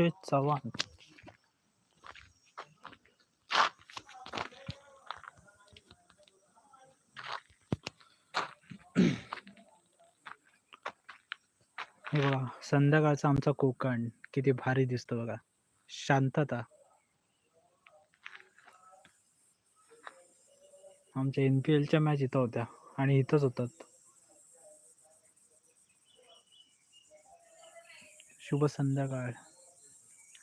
अक्षय चव्हाण हे बघा संध्याकाळचा आमचा कोकण किती भारी दिसतो बघा. शांतता आमच्या एनपीएलच्या मॅच इथं होत्या आणि इथंच होतात. शुभ संध्याकाळ.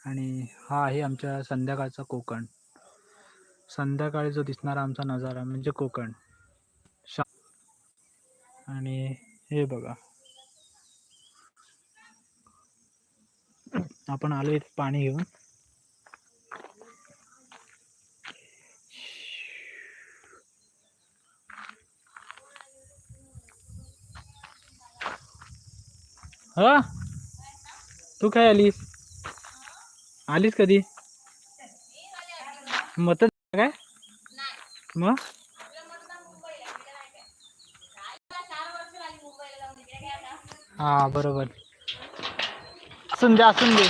आणि हा आहे आमच्या संध्याकाळचा कोकण. संध्याकाळी जो दिसणारा आमचा नजारा म्हणजे कोकण. शा आणि हे बघा. आपण आलो इथे पाणी घेऊन. हा? तू काय आलीस? आलीस कधी? मत काय? मग? हा बरोबर. असून दे असून दे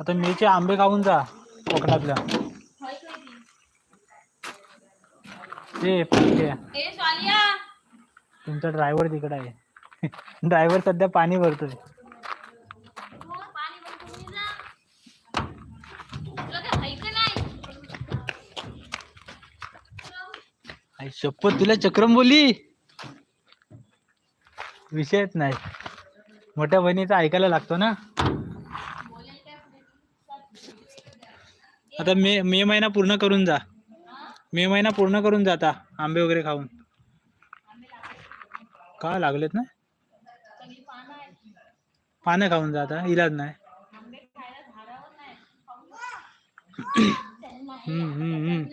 आता मेचे आंबे खाऊन जा कोकणातल्या. ते तुमचा ड्रायव्हर तिकडे आहे. ड्रायव्हर सध्या पाणी भरतोय. आई शपथ तुला चक्रम बोली. विषयच नाही. मोठ्या बहिणीचा ऐकायला लागतो ना. आता मे मे महिना पूर्ण करून जा. मे महिना पूर्ण करून जाता आंबे वगैरे खाऊन. का लागलेत ना? पानं खाऊन जाता इलाज नाही. हम्म, हम्म, हम्म.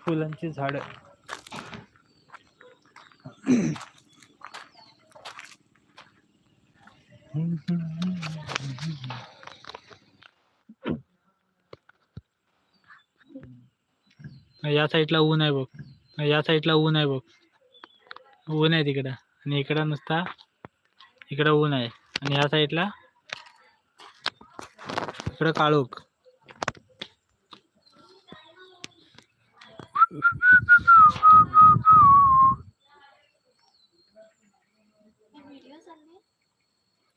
फुलांची झाड. या साईडला ऊन आहे बघ. या साईडला ऊन आहे बघ. ऊन आहे तिकडं. आणि इकडं नुसता इकडं ऊन आहे. आणि या साईडला इकडं काळोख.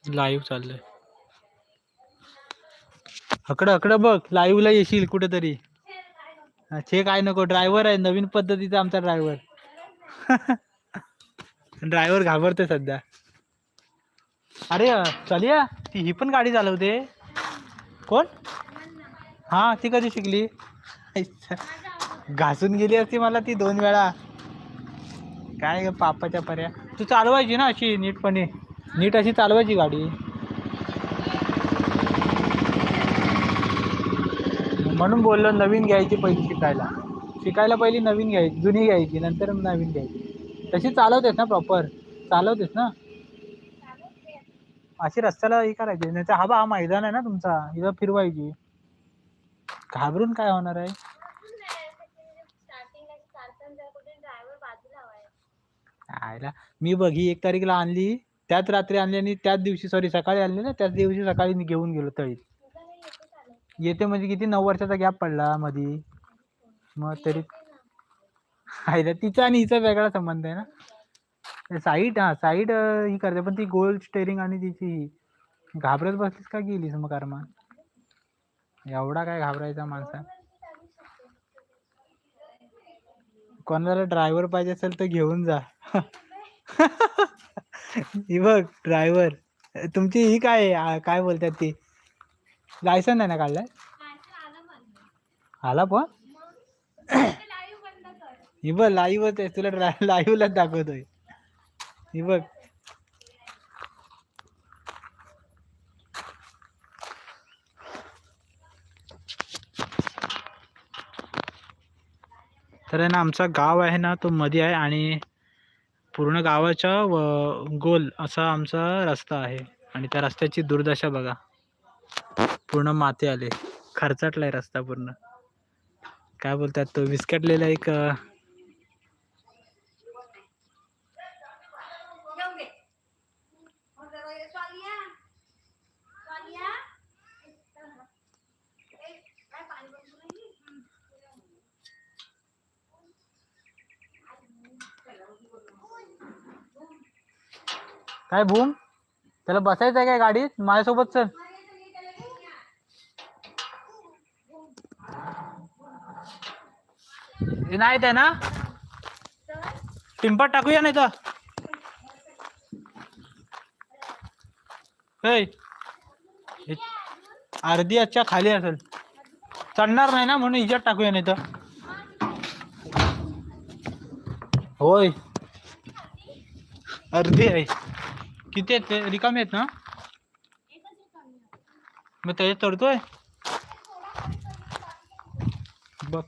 लाईव्ह चाललंय. अकडं अकडं बघ लाईव्हला येशील कुठेतरी. छे काय नको ड्रायव्हर आहे नवीन पद्धतीचा आमचा ड्रायव्हर ड्रायव्हर घाबरते सध्या. अरे चालिया ती ही पण गाडी चालवते. कोण? हा ती कधी शिकली? घासून गेली असती मला ती दोन वेळा. काय ग पापाच्या पर्या. तू चालवायची ना अशी नीटपणे? नीट अशी चालवायची गाडी. म्हणून बोललो नवीन घ्यायची पहिली शिकायला. शिकायला पहिली नवीन घ्यायची जुनी घ्यायची नंतर नवीन घ्यायची. तशी चालवतेस ना प्रॉपर चालवतेस ना? अशी रस्त्याला हे करायची नाही तर हा बा हा मैदान आहे ना तुमचा इथं फिरवायची. घाबरून काय होणार आहे? आयला मी बघ ही एक तारीखला आणली. त्याच रात्री आणली आणि त्याच दिवशी सॉरी सकाळी आणली ना त्याच दिवशी सकाळी मी घेऊन गेलो तळीत. येते म्हणजे किती नऊ वर्षाचा गॅप पडला मधी. मग तरी आहे तिचा आणि हिचा वेगळा संबंध आहे ना. साईड हा साईड ही करते पण ती गोल स्टेरिंग आणि तिची ही. घाबरत बसलीस का गेलीस मग कर्मा? एवढा काय घाबरायचा माणसा. कोणाला ड्रायव्हर पाहिजे असेल तर घेऊन जा. ही बघ ड्रायव्हर तुमची ही काय आहे? आ, काय बोलतात ती? लायसन नाही ना काढलाय? आला पण? ही बघ लाईव्हच आहे. तुला लाईव्हलाच दाखवतोय. ही बघ. तर आहे ना आमचा गाव आहे ना तो मध्ये आहे आणि पूर्ण गावाच्या व- गोल असा आमचा रस्ता आहे. आणि त्या रस्त्याची दुर्दशा बघा. पूर्ण माती आले. खर्चाटलाय रस्ता पूर्ण. काय बोलतात तो? विस्कटलेला एक काय भूम? त्याला बसायचं आहे काय गाडीत? माझ्यासोबत चल. हे नाही आहे ना? टिंपात टाकूया नाही तर. अर्धी अच्छा खाली असेल. चढणार नाही ना म्हणून हिच्यात टाकूया नाही तर. होय. अर्धी आहे. किती आहेत ते रिकामे आहेत ना मग त्याच्यात चढतोय बघ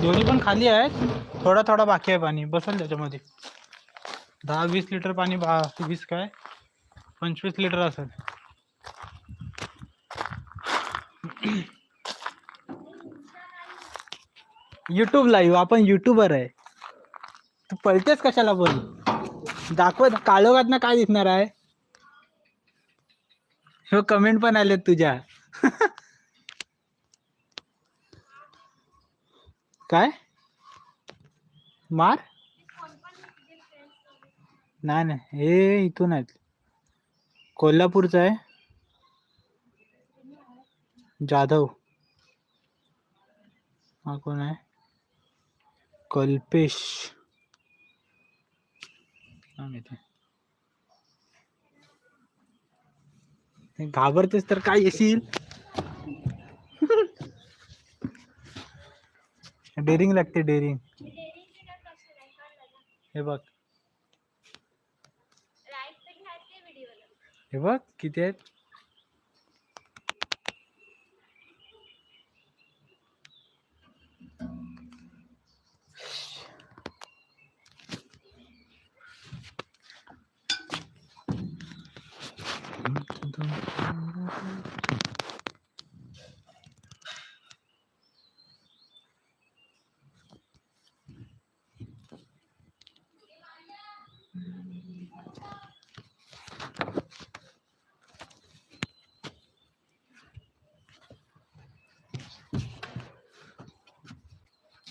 दोन्ही पण खाली आहेत. थोडा थोडा बाकी आहे पाणी. बसल त्याच्यामध्ये. दहा, वीस लिटर पाणी वीस काय? पंचवीस लिटर असेल. युट्यूब लाईव्ह आपण युट्यूबर आहे. तू पळतेस कशाला बोल? दाखवत काळोखात ना काय दिसणार आहे? हो कमेंट पण आलेत तुझ्या. काय? मार? नाही नाही हे इथून आहेत. कोल्हापूरचं आहे. जाधव। हा कोण आहे कल्पेश। हे घाबरतेस तर काय येशील डेअरिंग लागते डेअरिंग हे बघ। हे बघ किती आहेत?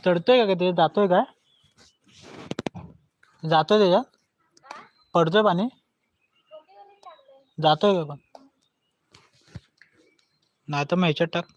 चढतोय का ते जातोय काय? जातोय त्याच्यात? पडतोय पाणी? जातोय का नाही तर मग ह्याच्यात टाक.